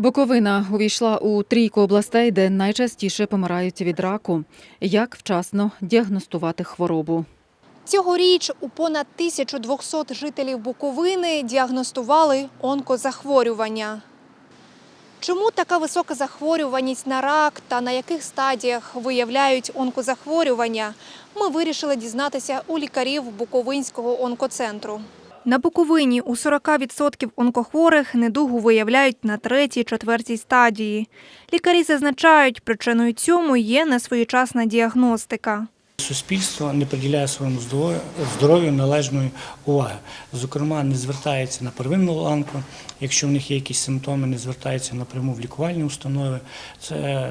Буковина увійшла у трійку областей, де найчастіше помирають від раку. Як вчасно діагностувати хворобу? Цьогоріч у понад 1200 жителів Буковини діагностували онкозахворювання. Чому така висока захворюваність на рак та на яких стадіях виявляють онкозахворювання, ми вирішили дізнатися у лікарів Буковинського онкоцентру. На Буковині у 40% онкохворих недугу виявляють на третій, четвертій стадії. Лікарі зазначають, причиною цьому є несвоєчасна діагностика. Суспільство не приділяє своєму здоров'ю- належної уваги. Зокрема, не звертається на первинну ланку, якщо в них є якісь симптоми, не звертається напряму в лікувальні установи. Це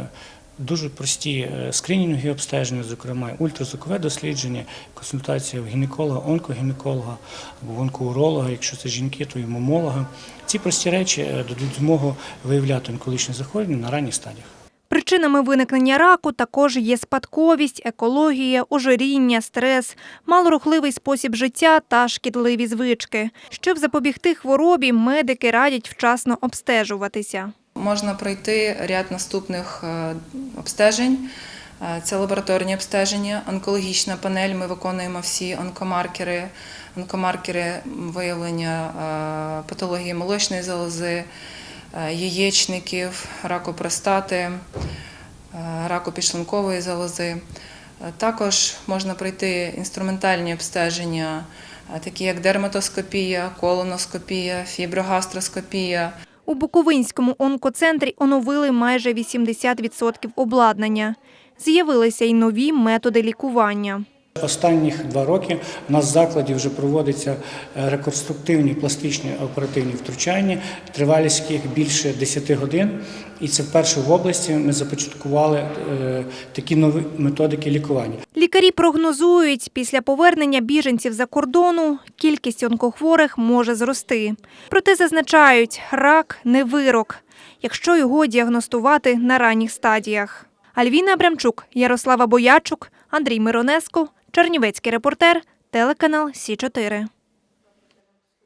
дуже прості е, скринінгові обстеження, зокрема ультразвукове дослідження, консультація в гінеколога, онкогінеколога або онкоуролога, якщо це жінки, то і мамолога. Ці прості речі е, дадуть змогу виявляти онкологічні захворювання на ранніх стадіях. Причинами виникнення раку також є спадковість, екологія, ожиріння, стрес, малорухливий спосіб життя та шкідливі звички. Щоб запобігти хворобі, медики радять вчасно обстежуватися. Можна пройти ряд наступних е, обстежень. Е, Це лабораторні обстеження, онкологічна панель. Ми виконуємо всі онкомаркери, онкомаркери виявлення е, патології молочної залози, яєчників, раку простати, раку підшлункової залози. Також можна пройти інструментальні обстеження, такі як дерматоскопія, колоноскопія, фіброгастроскопія. У Буковинському онкоцентрі оновили майже 80% обладнання. З'явилися й нові методи лікування. Останніх два роки у нас в закладі вже проводяться е, реконструктивні пластичні оперативні втручання, тривалість яких більше 10 годин. І це вперше в області ми започаткували е, такі нові методики лікування. Лікарі прогнозують, після повернення біженців за кордону кількість онкохворих може зрости. Проте зазначають, рак не вирок, якщо його діагностувати на ранніх стадіях. Альвіна Абрамчук, Ярослава Боячук, Андрій Миронеско, Чернівецький репортер, телеканал Сі 4